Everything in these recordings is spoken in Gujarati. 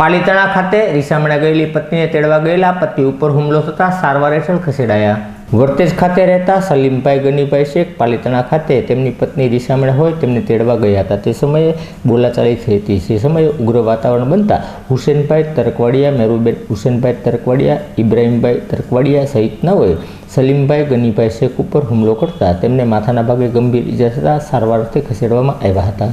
પાલીતાણા ખાતે રીસામણા ગયેલી પત્નીને તેડવા ગયેલા પતિ ઉપર હુમલો થતાં સારવાર હેઠળ ખસેડાયા. વર્તેજ ખાતે રહેતા સલીમભાઈ ગનીભાઈ શેખ પાલીતાણા ખાતે તેમની પત્ની રીસામણે હોય તેમને તેડવા ગયા હતા. તે સમયે બોલાચાલી થઈ હતી. તે સમયે ઉગ્ર વાતાવરણ બનતા હુસેનભાઈ તરકવાડિયા, મેરુબેન હુસેનભાઈ તરકવાડિયા, ઇબ્રાહીમભાઈ તરકવાડિયા સહિતનાઓએ સલીમભાઈ ગનીભાઈ શેખ ઉપર હુમલો કરતા તેમને માથાના ભાગે ગંભીર ઇજા થતાં સારવારથી ખસેડવામાં આવ્યા હતા.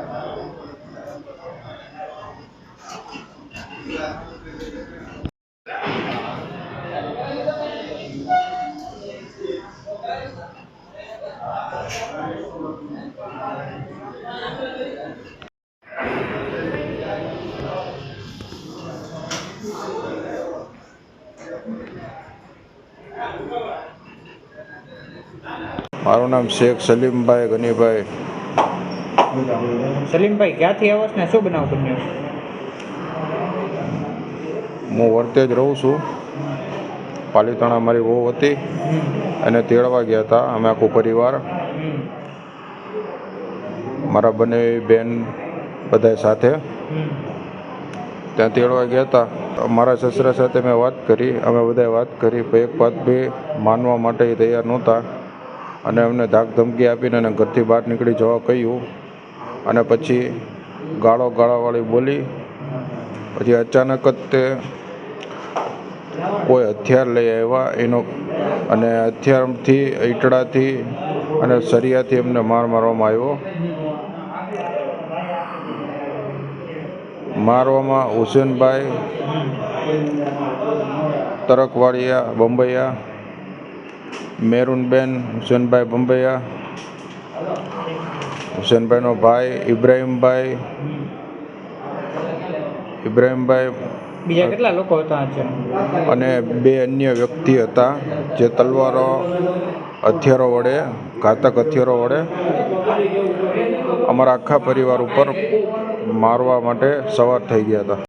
મારું નામ શેખ સલીમભાઈ ગનીભાઈ સલીમભાઈ ક્યાંથી આવો છો ને શું બનાવ બન્યો છે? હું વર્તે જ રહું છું. પાલીતાણા મારી વહુ હતી અને તેડવા ગયા હતા અમે આખો પરિવાર. મારા બંને બેન બધા સાથે ત્યાં તેડવા ગયા હતા. મારા સસરા સાથે મેં વાત કરી, અમે બધાએ વાત કરી એક વાત બી માનવા માટે તૈયાર નહોતા. અને અમને ધાક ધમકી આપીને અને ઘરથી બહાર નીકળી જવા કહ્યું. અને પછી ગાળો ગાળાવાળી બોલી. પછી અચાનક જ તે કોઈ હથિયાર લઈ આવ્યા એનો અને હથિયારથી, ઈટડાથી અને સરિયાથી એમને માર મારવામાં આવ્યો. મારવામાં હુસેનભાઈ, તરકવાડિયા બંબૈયા મેરુનબેન, હુસેનભાઈ બંબૈયા હુસેનભાઈનો ભાઈ, ઇબ્રાહીમભાઈ ઇબ્રાહીમભાઈ બીજા કેટલા લોકો હતા અને બે અન્ય વ્યક્તિ હતા, જે તલવારો હથિયારો વડે, ઘાતક હથિયારો વડે અમારા આખા પરિવાર ઉપર મારવા માટે સવાર થઈ ગયા હતા.